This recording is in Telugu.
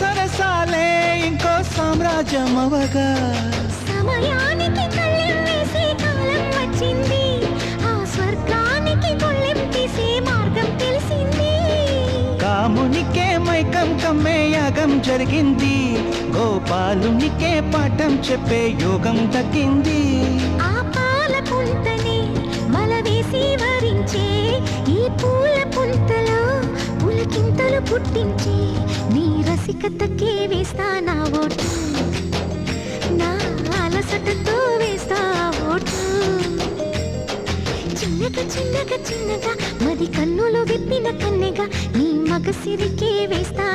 సరసాలే ఇంకో సామ్రాజ్యం అవగా. సమయానికి కళ్ళెం వేసే కాలం వచ్చింది. ఆ స్వర్గానికి గొళ్ళెం తీసే మార్గం తెలిసింది. కామునికే మైకం కమ్మే యాగం జరిగింది. గోపాలునికే పాఠం చెప్పే యోగం దక్కింది పుట్టించి నీ రసికతకే వేస్తా నా ఓటు? నా అలసటతో వేస్తా ఓటు? చిన్నగా చిన్నగా చిన్నగా మది కన్నులు విప్పిన కన్నెగా నీ మగసిరికే వేస్తా